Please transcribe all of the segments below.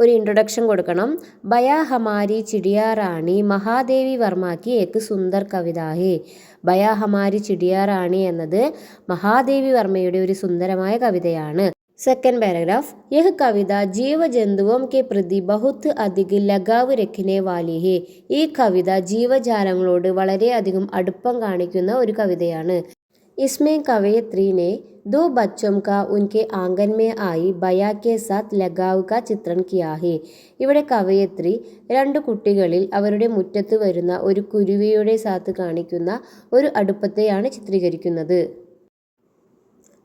ഒരു ഇൻട്രൊഡക്ഷൻ കൊടുക്കണം. ബയാ ഹമാരി ചിടിയാ റാണി മഹാദേവി വർമ്മക്കി ഏക്ക് സുന്ദർ കവിതാഹേ. ബയാ ഹമാരി ചിടിയാ റാണി എന്നത് മഹാദേവി വർമ്മയുടെ ഒരു സുന്ദരമായ കവിതയാണ്. സെക്കൻഡ് പാരഗ്രാഫ് യഹ് കവിത ജീവജന്തുവം കെ പ്രതി ബഹുത്ത് അധിക ലഗാവ് രഖിനെ വാലിഹേ. ഈ കവിത ജീവജാലങ്ങളോട് വളരെയധികം അടുപ്പം കാണിക്കുന്ന ഒരു കവിതയാണ്. ഇസ്മേ കവയത്രീനെ दो बच्चों का उनके आंगन में आई बया के साथ लगाव का ചിത്രം കിയാ ഹേ ഇവിടെ കവയത്രി രണ്ട് കുട്ടികളിൽ അവരുടെ മുറ്റത്ത് വരുന്ന ഒരു കുരുവിയുടെ സാത്ത് കാണിക്കുന്ന ഒരു അടുപ്പത്തെയാണ് ചിത്രീകരിക്കുന്നത്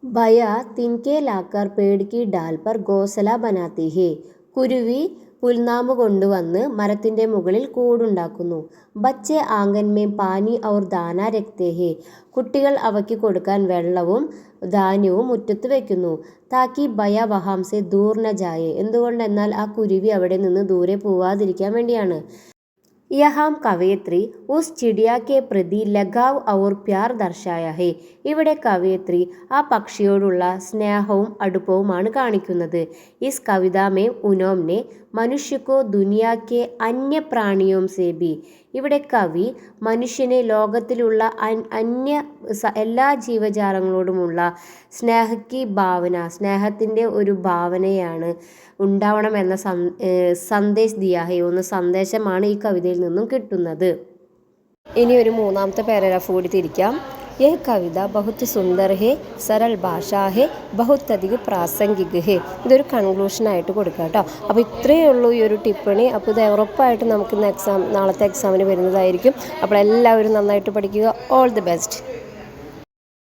ബയ തിൻകെ ലാക്കർ പേട് കി ഡാൽ പർ ഗോസല ബനാത്തി ഹേ കുരുവി പുൽനാമ്പ് കൊണ്ടുവന്ന് മരത്തിന്റെ മുകളിൽ കൂടുണ്ടാക്കുന്നു. ബച്ചെ ആങ്കന്മേ പാനി ഔർ ദാന രക്തേ ഹേ കുട്ടികൾ അവയ്ക്ക് കൊടുക്കാൻ വെള്ളവും ധാന്യവും മുറ്റത്ത് വയ്ക്കുന്നു. താക്കി ഭയ വഹാംസെ ദൂർ ന എന്തുകൊണ്ടെന്നാൽ ആ കുരുവി അവിടെ നിന്ന് ദൂരെ പോവാതിരിക്കാൻ വേണ്ടിയാണ്. യഹാം കവയത്രി ഉസ് ചിടിയാക്കെ പ്രതി ലഗാവ് ഔർ പ്യാർ ദർശായ ഹേ. ഇവിടെ കവയത്രി ആ പക്ഷിയോടുള്ള സ്നേഹവും അടുപ്പവുമാണ് കാണിക്കുന്നത്. ഇസ് കവിതാമേ ഉനോംനെ മനുഷ്യക്കോ ദുനിയാക്കെ അന്യ പ്രാണിയോം സേബി ഇവിടെ കവി മനുഷ്യനെ ലോകത്തിലുള്ള അന്യ എല്ലാ ജീവജാലങ്ങളോടുമുള്ള സ്നേഹക്കി ഭാവന സ്നേഹത്തിന്റെ ഒരു ഭാവനയാണ് ഉണ്ടാവണം എന്ന സന്ദേശ് ദിയാഹയോ എന്ന സന്ദേശമാണ് ഈ കവിതയിൽ നിന്നും കിട്ടുന്നത്. ഇനി ഒരു മൂന്നാമത്തെ പാരഗ്രാഫ് കൂടി തിരിക്കാം. യह കവിത ബഹുത് സുന്ദർ ഹെ സരൾ ഭാഷ ഹെ ബഹുത് അധികം പ്രാസംഗിക് ഹേ. ഇതൊരു കൺക്ലൂഷൻ ആയിട്ട് കൊടുക്കുക കേട്ടോ. അപ്പോൾ ഇത്രയേ ഉള്ളൂ ഈ ഒരു ടിപ്പണി അപ്പോൾ ഇത് ഉറപ്പായിട്ട് നമുക്ക് ഇന്ന് എക്സാം നാളത്തെ എക്സാമിന് വരുന്നതായിരിക്കും. അപ്പോൾ എല്ലാവരും നന്നായിട്ട് പഠിക്കുക. All the best